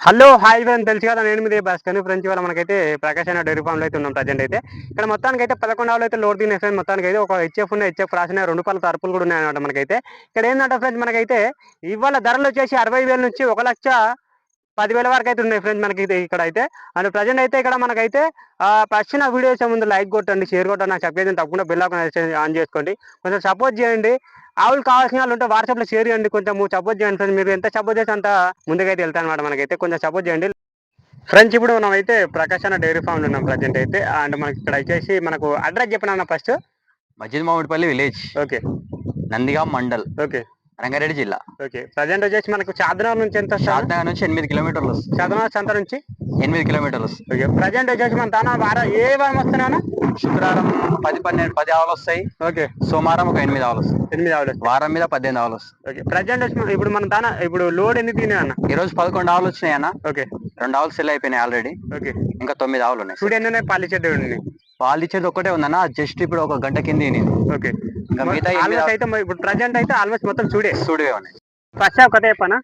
Hello hi friend తెలుసు కదా నేను మీద బస్ ఫ్రెండ్స్ ఇవాళ మనకైతే ప్రకాశ్ అన్న డైరీ ఫామ్లో అయితే ఉన్నాం ప్రజెంట్ అయితే. ఇక్కడ మొత్తానికి అయితే పదకొండు ఆవులు అయితే లోడ్ తినే ఫ్రెండ్ మొత్తానికి అయితే ఒక హెచ్ఎఫ్ ఉన్న హెచ్ఎఫ్ రాసిన రెండు పాల తరపులు కూడా ఉన్నాయన్నమాట మనకైతే. ఇక్కడ ఏంటంటే ఫ్రెండ్స్ మనకైతే ఇవాళ ధరలు వచ్చేసి అరవై వేల నుంచి ఒక లక్ష పదివేల వరకు అయితే ఉన్నాయి ఫ్రెండ్స్ మనకి ఇక్కడ అయితే. అండ్ ప్రజెంట్ అయితే ఇక్కడ మనకైతే ఫస్ట్ నా ముందు లైక్ కొట్టండి షేర్ కొట్టండి నాకు చెప్పేది తప్పకుండా బెల్ ఆన్ చేసుకోండి. కొంచెం సపోర్ట్ చేయండి. ఆవులు కావాల్సిన వాళ్ళు ఉంటే వాట్సాప్లో షేర్ చేయండి. కొంచెం సపోర్ట్ చేయండి ఫ్రెండ్స్. మీరు ఎంత సపోర్ట్ చేస్తే అంత ముందుకైతే వెళ్తాను అనమాట మనకైతే. కొంచెం సపోర్ట్ చేయండి. ఫ్రెండ్స్ ఇప్పుడు మనం అయితే ప్రకాశ్ అన్న డైరీ ఫామ్ ఉన్నాం ప్రజెంట్ అయితే. అండ్ మనకి ఇక్కడ వచ్చేసి మనకు అడ్రస్ చెప్పిన first? Majid Mamidipalli village. Okay. Nandigam mandal. Okay. Rangareddy జిల్లా. ఓకే. ప్రజెంట్ వచ్చేసి మనకు చార్మినార్ నుంచి ఎంత షాద్నగర్ నుంచి ఎనిమిది కిలోమీటర్లు వస్తుంది. చార్మినార్ సంత నుంచి? ఎనిమిది కిలోమీటర్లు వస్తుంది. ఓకే. ప్రజెంట్ వచ్చేసి మన దానా వారం ఏ వారం వస్తున్నానా శుక్రవారం పది పన్నెండు పది ఆవులు వస్తాయి. ఓకే. సోమవారం ఒక ఎనిమిది ఆవులు వస్తాయి. ఎనిమిది ఆవులు వారం మీద పద్దెనిమిది ఆవులు వస్తాయి. ఓకే. ప్రజెంట్ వచ్చి ఇప్పుడు మన దానా ఇప్పుడు లోడ్ ఎన్ని తినే అన్న? ఈ రోజు పదకొండు ఆవులు వచ్చినాయి అన్న. ఓకే. రెండు ఆవులు సెల్ అయిపోయినాయి ఆల్రెడీ ఓకే. ఇంకా తొమ్మిది ఆవులు ఉన్నాయి. చూడు ఎన్ని ఉన్నాయి? పాలి చెడ్డ ఇచ్చేది ఒకటే ఉందన్న. జస్ట్ ఇప్పుడు ఒక గంట కింద. ఓకే. ఆల్మోస్ట్ అయితే ఇప్పుడు ప్రజెంట్ అయితే ఆల్మోస్ట్ మొత్తం చూడే. సూడివే ఉన్నాయి ఫస్ట్ కథ చెప్పనా?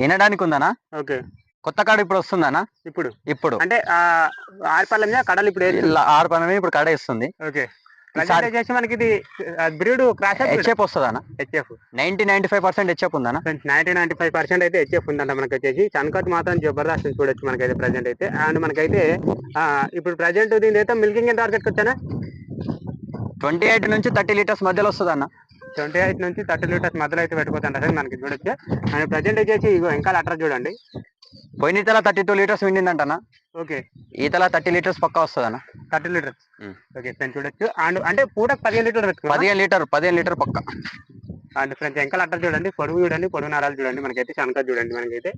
వినడానికి ఉందనా? ఓకే. కొత్త కాడ ఇప్పుడు వస్తుందనా? ఇప్పుడు. ఇప్పుడు. అంటే ఆరుపల్ల మీద కడలు ఇప్పుడు వేసి ఇలా ఆరు పని ఇప్పుడు కడ ఇస్తుంది ఓకే. వచ్చేసి మనకి ఇది breed cross HF వస్తుందనా? HF ninety ninety five percent HF ఉందనా? Ninety ninety five percent అయితే హెచ్ఎఫ్ ఉందంట మనకి వచ్చేసి. చన్కట్ మాత్రం జబర్దస్త్ చూడొచ్చు మనకైతే ప్రజెంట్ అయితే. అండ్ మనకైతే ఇప్పుడు ప్రజెంట్ దీని అయితే మిల్కింగ్ ఎంత వరకు వచ్చానా ట్వంటీ ఎయిట్ నుంచి థర్టీ లీటర్స్ మధ్యలో వస్తుంది అన్న ట్వంటీ ఎయిట్ నుంచి థర్టీ లీటర్స్ మధ్యలో అయితే పెట్టుకోవచ్చు సార్ మనకి చూడొచ్చు. అండ్ ప్రజెంట్ వచ్చేసి ఇగో ఇంకా లెటర్ చూడండి. పోయిన ఈతల థర్టీ టూ లీటర్స్ విండిందంటనా ఓకే. ఈతల థర్టీ లీటర్స్ పక్కా వస్తుందన్న. Thirty litres. ఓకే ఫ్రెండ్స్ చూడొచ్చు. అండ్ అంటే పూటకు పదిహేను లీటర్ పెట్టుకోవాలి పదిహేను లీటర్ పదిహేను లీటర్ పక్క. అండ్ ఫ్రెండ్స్ ఇంకా లెటర్ చూడండి పొడుగు చూడండి పొడుగు నరాలు చూడండి మనకైతే చనక చూడండి మనకైతే.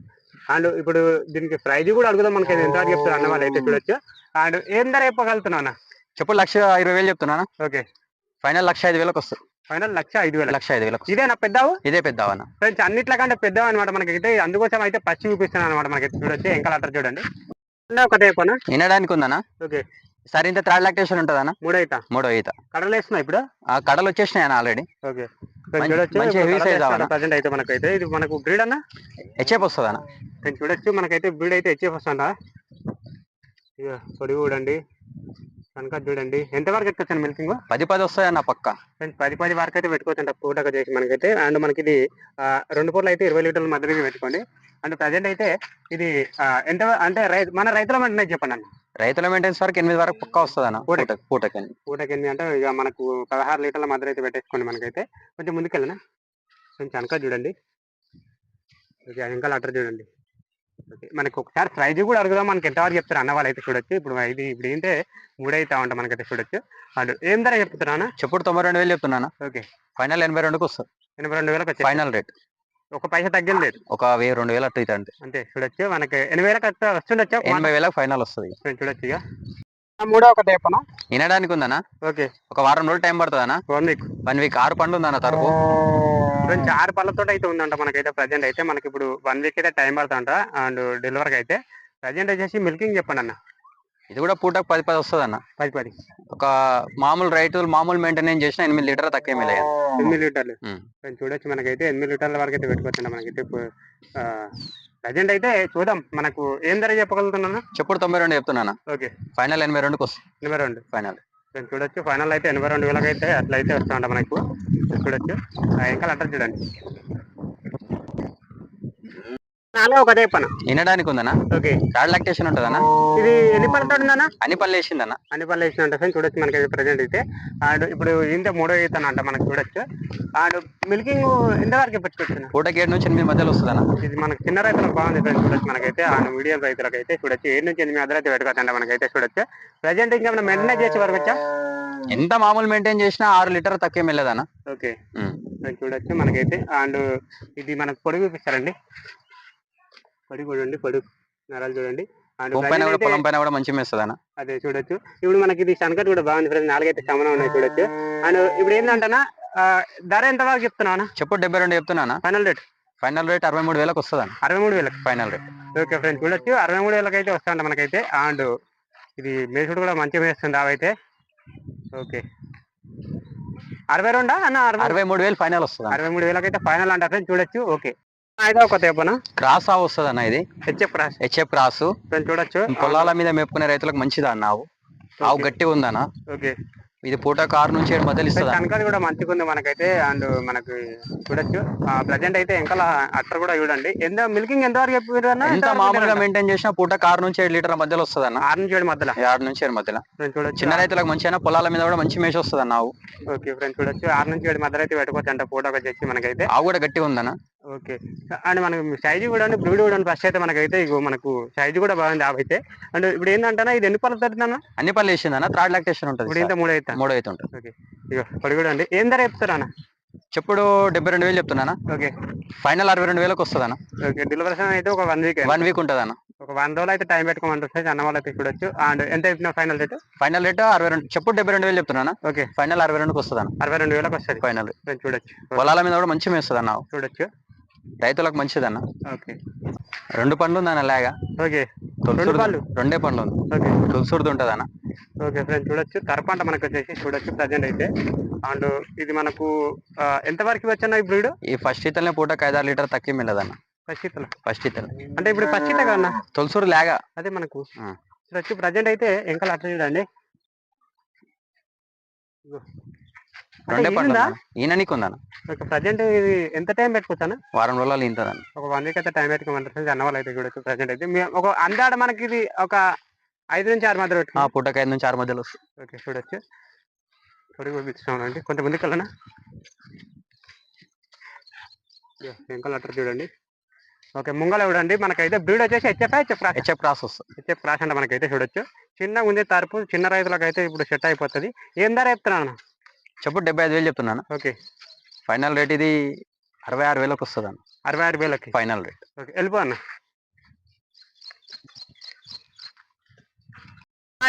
అండ్ ఇప్పుడు దీనికి ప్రైజ్ కూడా అడుగుదాం మనకి ఎంత చెప్తారు అన్న వాళ్ళు అయితే చూడొచ్చు. అండ్ ఏం ధర చెప్పగలుగుతున్నా చెప్పు లక్ష ఇరవై వేలు చెప్తున్నానా? ఓకే. ఫైనల్ లక్ష ఐదు వేలకు వస్తుంది. ఫైనల్ లక్ష ఐదు వేల. లక్ష ఐదు వేలకు వస్తుంది. ఇదే నా పెద్దవు? ఇదే పెద్ద అవన్న ఫ్రెండ్స్ అన్నిట్లకంటే పెద్దవి అనమాట మనకైతే. అందుకోసం అయితే పచ్చి చూపిస్తున్నాను అనమాట మనకి చూడొచ్చు ఇంకా లెటర్ చూడండి. ఒకటే వినడానికి ఉందనా ఓకే. సరే ఇంత థర్డ్ లాక్టేషన్ ఉంటుందనా మూడైతా మూడో ఈత. కడలు వేస్తున్నా ఇప్పుడు? ఆ కడలు వచ్చేసినాయి అన్న ఆల్రెడీ ఓకే. మంచి- చూడొచ్చు. size అవనా? ప్రజెంట్ అయితే మనకైతే. ఇది మనకు బ్రీడ్ అన్న? హెచ్ఎఫ్ వస్తుంది అన్న చూడొచ్చు. మనకైతే బ్రీడ్ అయితే హెచ్ఎఫ్ వస్తుందా? ఇక పొడి చూడండి కనుక చూడండి. ఎంత వరకు ఎత్తుకొచ్చాను మిల్కింగ్ పది పది వస్తాయి అన్న పక్క పది పది వరకు అయితే పెట్టుకోవచ్చు పూటగా చేసి మనకైతే. అండ్ మనకి ఇది రెండు పూటలు అయితే ఇరవై లీటర్ల మధ్యలో పెట్టుకోండి. అండ్ ప్రజెంట్ అయితే ఇది ఎంత అంటే మన రైతుల మంటే చెప్పండి అన్న. రైతుల మెయింటెనెన్స్ వరకు ఎనిమిది వరకు పక్కా వస్తుంది అన్న పూటకి. పూటకి పూటకి ఎన్ని అంటే ఇక మనకు పదహారు లీటర్ల మధ్య అయితే పెట్టేసుకోండి మనకైతే. కొంచెం ముందుకెళ్ళనా? కొంచెం వెనక చూడండి. ఇంకా లెటర్ చూడండి. మనకి ఒకసారి ప్రైజ్ కూడా అడుగుదాం. మనకి ఎంతవరకు చెప్తారు అన్న వాళ్ళు అయితే చూడొచ్చు. ఇప్పుడు ఇది ఇప్పుడు ఏంటంటే మూడైతా ఉంటాం మనకైతే చూడొచ్చు. అండ్ ఏం ధర చెప్తారా అన్న చెప్పుడు తొంభై రెండు వేలు చెప్తున్నానా ఓకే. ఫైనల్ ఎనభై రెండుకి వస్తుంది. ఎనభై రెండు వేలకు వచ్చేసి ఫైనల్ రేట్. ఒక పైసా తగ్గేది లేదు. ఒక వెయ్యి రెండు వేలు అట్టు అయితే అంతే. అంతే చూడొచ్చు. మనకి ఎనభై వేలకు వస్తే వస్తుండొచ్చు? ఎనభై వేలకు ఫైనల్ వస్తుంది. చూడొచ్చు ఇక. మూడో ఒక టేపనా వినడానికి ఉందనా ఓకే. ఒక వారం రోజులు టైం పడుతుందనా వన్ వీక్ వన్ వీక్ ఆరు పండ్లు ఉందన్న తరపు? ఫ్రెండ్స్ ఆరు పళ్ళతో అయితే ఉందంట మనకైతే ప్రజెంట్. అయితే మనకి ఇప్పుడు వన్ వీక్ అయితే టైం పడుతుంట అండ్ డెలివరీకి అయితే ప్రజెంట్ వచ్చేసి మిల్కింగ్ చెప్పండి అన్న. ఇది కూడా పూటకు పది పది వస్తుంది అన్న పది పది. ఒక మామూలు రైతులు మామూలు మెయింటెనెన్స్ చేసిన ఎనిమిది లీటర్ తక్కువ మిలే ఎనిమిది లీటర్లు. చూడొచ్చు మనకైతే ఎనిమిది లీటర్ల వరకు అయితే పెట్టుకోవచ్చు మనకైతే ప్రజెంట్ అయితే చూద్దాం మనకు ఏం ధర చెప్పగలుగుతున్నాను చెప్పుడు తొంభై రెండు చెప్తున్నానా ఓకే. ఫైనల్ ఎనభై రెండుకి వస్తుంది. ఎనభై రెండు. ఫైనల్ చూడొచ్చు. ఫైనల్ అయితే ఎనభై రెండు వేలకు అయితే అట్లా అయితే వస్తుంట మనకు. చూడొచ్చు ఆ, ఇంకా లెటర్ చూడండి. నాలో ఒక పన. వినడానికి ఉందనా ఓకే. థర్డ్ లాక్టేషన్ ఉంటుందనా? ఇది ఎన్ని పళ్ళతో ఉందన్నా అన్ని పళ్ళు వేసిందన్న అన్ని పళ్ళు వేసిన అంటే చూడొచ్చు మనకి ప్రజెంట్ అయితే. అండ్ ఇప్పుడు ఇంత మూడో ఈతన అంట మనకు చూడొచ్చు. అండ్ మిల్కింగ్ ఎంత వరకు పెట్టుకోవచ్చు పూటకి ఏడు నుంచి ఎనిమిది మధ్యలో వస్తుందన్న ఇది మనకి చిన్న రైతులకు బాగుంది ఫ్రెండ్స్ చూడొచ్చు మనకైతే. అండ్ మీడియం రైతులకు అయితే చూడొచ్చు. ఏడు నుంచి ఎనిమిది అదర్ అయితే పెట్టుకోవచ్చు మనకైతే చూడొచ్చు. ప్రజెంట్ ఇంకా మనం మెయింటైన్ చేసి వరకు వచ్చా? ఎంత మామూలు మెయింటైన్ చేసినా ఆరు లీటర్ తక్కువ వెళ్ళదన్న. ఓకే. చూడొచ్చు మనకైతే. అండ్ ఇది మనకు పొడుగు చూపిస్తారండి. పొడుగు చూడండి పొడుగు నరాలు చూడండి. అండ్ పైన కూడా పొలం పైన కూడా మంచి మేస్తుందన్న. అదే చూడొచ్చు. ఇప్పుడు మనకి ఇది శనకట్ కూడా బాగుంది ఫ్రెండ్స్. నాలుగైతే సమానం ఉన్నాయి చూడొచ్చు. అండ్ ఇప్పుడు ఏంటంటనా ధర ఎంత వరకు చెప్తున్నావు చెప్పుడు డెబ్బై రెండు చెప్తున్నానా ఫైనల్ రేట్? ఫైనల్ రేట్ అరవై మూడు వేలకు వస్తుందన్న. అరవై మూడు వేలకు. Final rate. ఓకే ఫ్రెండ్స్ చూడొచ్చు. అరవై మూడు వేలకు అయితే మనకైతే. అండ్ ఇది మేసుడు కూడా మంచిగా మేస్తుంది అవైతే ఓకే. అరవై రెండా? అన్న అరవై మూడు వేలు ఫైనల్ వస్తుంది అరవై మూడు వేలకు అయితే ఫైనల్ ఫ్రెండ్స్ చూడొచ్చు. ఓకే. క్రాస్ ఆ వస్తుంది అన్న? ఇది. హెచ్ఎఫ్ రాసి హెచ్ఎఫ్ క్రాస్. చూడొచ్చు. పొలాల మీద మెప్పుకునే రైతులకు మంచిదా అన్న ఆవు? ఆవు గట్టిగా ఉందన్న. ఓకే. ఇది పూట కారు నుంచి ఏడు మధ్యలో ఇస్తుందా? కనకాది కూడా మంచిగా ఉంది మనకైతే అండ్ మనకి చూడొచ్చు. ప్రజెంట్ అయితే ఇంకా అట్టర్ కూడా చూడండి. ఎంత మిల్కింగ్ ఎంత వరకు చెప్పారు? ఎంత మామూలుగా? మెయింటైన్ చేసినా పూట కారు నుంచి ఏడు లీటర్ మధ్యలో వస్తుంది అన్న? ఆరు నుంచి ఏడు మధ్యలో? ఆరు నుంచి ఏడు మధ్యలో. చూడొచ్చు. చిన్న రైతులకు మంచిగా పొలాల మీద కూడా మంచి మేష వస్తుంది అన్న ఆవు. ఓకే ఫ్రెండ్స్ చూడొచ్చు. ఆరు నుంచి ఏడు మధ్యలో అయితే పెట్టుకోవచ్చు అంట ఫోటో వచ్చేసి మనకైతే. ఆవు కూడా గట్టిగా ఉందన్న? ఓకే. అండ్ మనకు సైజు కూడా బ్రీడ్ కూడా ఫస్ట్ అయితే మనకైతే ఇగో మనకు సైజు కూడా బాగుంది ఆవు అయితే అండ్ ఇప్పుడు ఏంటంటే ఇది ఎన్ని పళ్ళు తడుతుందన్న అన్ని పనులు వేసిందన్న థర్డ్ లాక్టేషన్ ఉంటుంది ఇప్పుడు ఇంత మూడు అయితే? మూడో అయితే ఉంటుంది ఓకే. ఇగో పొడి కూడా అండి. ఏం ధర చెప్తారా అన్న చెప్పుడు డెబ్బై రెండు వేలు చెప్తున్నానా? ఓకే. ఫైనల్ అరవై రెండు వేలకు వస్తుంది అన్న ఓకే. డెలివరీ అయితే ఒక వన్ వీక్ వన్ వీక్ ఉంటుంది అన్న ఒక వన్ రోజులు అయితే టైం పెట్టుకోమంటుంది అన్న వాళ్ళు అయితే చూడొచ్చు. అండ్ ఎంత చెప్పిన ఫైనల్ రేట్ ఫైనల్ రేట్ అరవై రెండు చెప్పుడు డెబ్బై రెండు వేలు చెప్తున్నానా? ఓకే. ఫైనల్ అరవై రెండుకి వస్తుంది అన్న అరవై రెండు వేలకు వస్తుంది. ఫైనల్ చూడొచ్చు. పొలాల మీద కూడా మంచి మేస్తుంది అన్న. చూడొచ్చు. రైతులకు మంచిదన్న. ఓకే. రెండు పండ్లు ఉంది అన్న లేగా. ఓకే? రెండే పండ్లు? ఉంది ఓకే. తులసూరుది ఉంటుంది అన్న ఓకే ఫ్రెండ్స్ చూడొచ్చు. తరపంట మనకు వచ్చేసి చూడొచ్చు ప్రజెంట్ అయితే. అండ్ ఇది మనకు ఎంత వరకు వచ్చాను ఈ బ్రీడ్ ఈ ఫస్ట్ ఇతలనే పూటకు ఐదారు లీటర్ తక్కువ మిల్లదన్న పచ్చితల ఫస్ట్ ఇతల. అంటే ఇప్పుడు పచ్చిత కన్నా తొలసూరు లేగా. అదే మనకు. చూడొచ్చు. ప్రజెంట్ అయితే ఎంకలు అట్లా చూడండి. రెండే పండ్లు. ఈయననికి ఉందన్న ఓకే ప్రజెంట్ ఇది ఎంత టైం పెట్టుకోవచ్చాను వారం రోజులు ఇంతదన్న ఒక వన్ వీక్ అయితే టైం పెట్టుకోమంటారు. అన్న వాళ్ళు అయితే చూడొచ్చు ప్రజెంట్ అయితే. ఒక అందాడ మనకి ఇది ఒక ఐదు నుంచి ఆరు మధ్య ఆ పెట్టుకో పూటకు ఐదు నుంచి ఆరు మధ్యలో వస్తుంది. ఓకే చూడొచ్చు. పొడి పంపిస్తున్నాం అండి. కొంచెం ముందుకు వెళ్ళనా? ఎంకల్ అట్టర్ చూడండి. ఓకే ముంగల చూడండి. మనకైతే బ్రీడ్ వచ్చేసి హెచ్ఎఫ్ హెచ్ఎఫ్ రాసి హెచ్ఎఫ్ క్రాస్ వస్తుంది. హెచ్ఎఫ్ రాసి అంటే మనకైతే చూడొచ్చు. చిన్నగా ఉంది తరపు చిన్న రైతులకు అయితే ఇప్పుడు సెట్ అయిపోతుంది. ఏం ధర చెప్తున్నాను చెప్పు డెబ్బై ఐదు వేలు చెప్తున్నాను. ఓకే. ఫైనల్ రేట్ ఇది అరవై ఆరు వేలకు వస్తుంది అన్న అరవై ఆరు వేలకి? Final rate. ఓకే వెళ్ళిపో అన్న.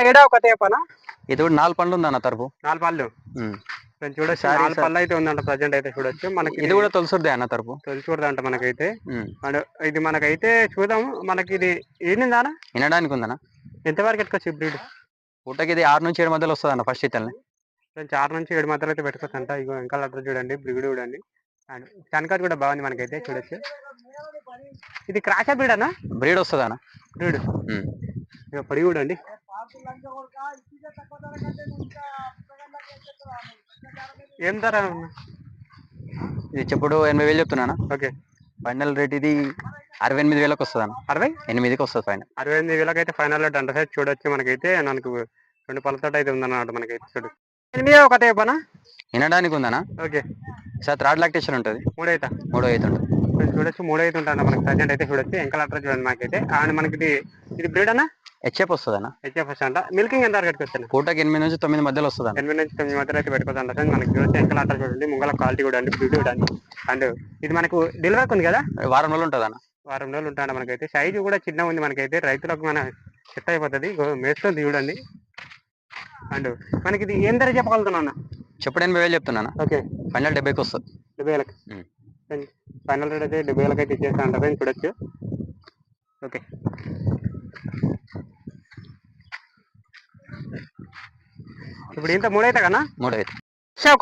ఏడా ఒక తేపనా ఇది కూడా నాలుగు పండ్లు ఉందన్న తరపు. నాలుగు పళ్ళు చూడొచ్చు నాలుగు. పళ్ళు అయితే ఉందంట ప్రజెంట్ అయితే చూడొచ్చు. మనకి ఇది కూడా తొలసూరుదే అన్న తరపు. తెలిసి చూడదంట మనకైతే ఇది మనకైతే చూద్దాం మనకి ఇది ఏందానా వినడానికి ఉందన్న. ఎంతవరకు ఎట్టుకోవచ్చు బ్రీడ్? పూటకి ఇది ఆరు నుంచి ఏడు మధ్యలో వస్తుంది అన్న ఫస్ట్ ఇతల్ని కొంచెం ఆరు నుంచి ఏడు మధ్యలో అయితే పెట్టుకోవచ్చు అంట ఇగో ఇంకా అట్లా చూడండి బ్రీడ్ చూడండి. అండ్ కనకాట్ కూడా బాగుంది మనకైతే చూడొచ్చు. ఇది క్రాషా బ్రీడ్ అన్న? బ్రీడ్ వస్తుంది అన్న? బ్రీడ్. ఇక పడి చూడండి. ఏం ధర? ఇది చెప్పుడు ఎనభై వేలు చెప్తున్నానా ఓకే. ఫైనల్ రేట్ ఇది అరవై ఎనిమిది వేలకు వస్తుంది అన్న? అరవై? ఎనిమిదికి వస్తుంది ఫైనల్. అరవై ఎనిమిది వేలకు అయితే ఫైనల్ డంట సైజ్ చూడొచ్చు మనకైతే. మనకు రెండు పళ్ళతోటి అయితే ఉందన్నమాట మనకైతే చూడు. ఎనిమిది ఒక టేపనా వినడానికి ఉందన్న ఓకే. సార్ థర్డ్ లాక్టేషన్ ఉంటుంది. మూడైతా? మూడో అయితే ఉంటుంది. చూడొచ్చు మూడు అయితే ఉంటాను మనకి. ప్రజెంట్ అయితే చూడొచ్చు ఎంకల్ అట్రా చూడండి మాకైతే. అండ్ మనకి ఇది ఇది బ్రీడ్ అన్న? హెచ్ఎఫ్ వస్తుంది అన్న హెచ్ఎఫ్ఎస్ అంట. మిల్కింగ్ ఎంత కట్టుకొచ్చాను పూటకి ఎనిమిది నుంచి తొమ్మిది మధ్యలో వస్తుంది ఎనిమిది నుంచి తొమ్మిది మధ్యలో అయితే పెట్టుకోవచ్చు అంట. మనకి చూడొచ్చు ఎంకల్ అట్రా చూడండి ముంగల క్వాలిటీ కూడా అండి బ్రీడ్ కూడా అండి. ఇది మనకు డెలివరీ ఉంది కదా? వారం రోజులు ఉంటుంది అన్న వారం రోజులు ఉంటాను మనకైతే. సైజు కూడా చిన్న ఉంది మనకైతే. రైతులకు మన సెట్ అయిపోతుంది. మేస్తుంది చూడండి. అండ్ మనకి ఇది ఏం ధర చెప్పగలుగుతున్నా చెప్పుడు ఎనభై వేలు చెప్తున్నాను ఓకే. ఫైనల్ డెబ్బైకి వస్తుంది. డెబ్బై వేలకి. ఫైనల్ రేట్ అయితే డెబ్బై వేలకి అయితే ఇచ్చేస్తా అంటారు చూడొచ్చు. ఓకే. ఇప్పుడు ఇంత మూడైతే కన్నా మూడో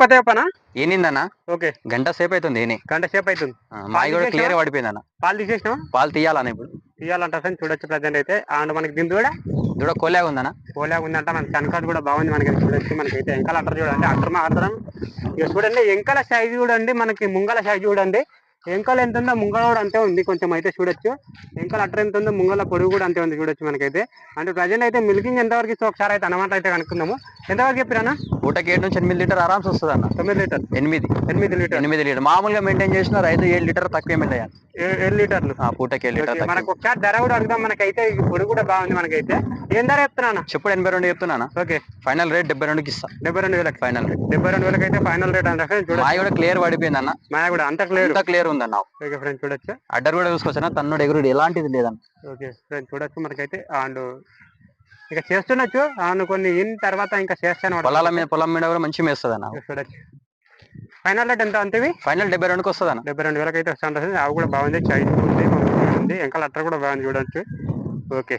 కొత్త చెప్పనా? ఏనిందన్న ఓకే. గంట సేపు అవుతుంది ఏని. గంట సేపు అవుతుంది. మావి కూడా? క్లియర్ పడిపోయింది అన్న పాలు తీసేసినావా? పాలు తీయాలన్న ఇప్పుడు? తీయాలంట ఫ్రెండ్స్ చూడొచ్చు ప్రజెంట్ అయితే. అండ్ మనకి దీని కూడా కూడా కోలాగా ఉందన్న. పోలే ఉందంట మన కనకాట్ కూడా బాగుంది మనకి. చూడొచ్చు మనకైతే. ఎంకల అంటారు చూడండి అక్కడ మాత్రం ఇక చూడండి ఎంకల సైజు చూడండి మనకి ముంగల సైజు చూడండి. ఎంకలు ఎంత ఉందో ముంగల కూడా అంతే ఉంది కొంచెం అయితే చూడొచ్చు. ఎంకల అట్ర ఎంత ఉందో ముంగల పొడుగు కూడా అంతే ఉంది చూడొచ్చు మనకైతే. అంటే ప్రజెంట్ అయితే మిల్కింగ్ ఎంతవరకు ఇస్తే ఒకసారి అయితే అనమాట అయితే కనుక్కుందాము. ఎంతవరకు చెప్పిరానా పూటకి ఏడు నుంచి ఎనిమిది లీటర్ ఆరామ్స్ వస్తుంది అన్న. తొమ్మిది లీటర్. ఎనిమిది. ఎనిమిది లీటర్. ఎనిమిది లీటర్. మామూలుగా మెయింటైన్ చేసిన రైతు ఏడు లీటర్ తక్కువ మిల్లాయి ఏడు లీటర్లు. పూటకి ఏడు లీటర్ మనకు ఒకసారి ధర కూడా అడుగుదాం. మనకైతే ఈ పొడుగు కూడా బాగుంది మనకైతే. ఏం ధర చెప్తున్నానా చెప్పుడు ఎనభై రెండు చెప్తున్నానా ఓకే. ఫైనల్ రేట్ డెబ్బై రెండుకి ఇస్తా. డెబ్బై రెండు వేలకి. Final rate. డెబ్బై రెండు వేలకి అయితే ఫైనల్ రేట్ అంటే చూడొచ్చు. మావి కూడా క్లియర్ పడిపోయింది అన్న. మాయ కూడా అంత క్లియర్. క్లియర్ ఉందన్న ఓకే ఫ్రెండ్స్ చూడొచ్చు? అడ్డర్ కూడా చూసుకోవచ్చా తన్నుడు ఎగురుడు ఎలాంటిది లేదన్న. ఓకే ఫ్రెండ్స్ చూడొచ్చు మనకైతే. అండ్ ఇక చేస్తుండొచ్చు. అండ్ కొన్ని ఇన్ తర్వాత ఇంకా చేస్తాను పొలాల మీద పొలం మీద కూడా మంచి మేస్తుంది అన్న చూడొచ్చు. ఫైనల్ రేట్ ఎంత అంతేవి? ఫైనల్ డెబ్బై రెండుకి వస్తుంది అన్న డెబ్బై రెండు వేలకి అయితే వస్తుంటుంది అవి కూడా బాగుంది. చైన్ ఉంది ఇంకా లెటర్ కూడా బాగుంది చూడొచ్చు. ఓకే.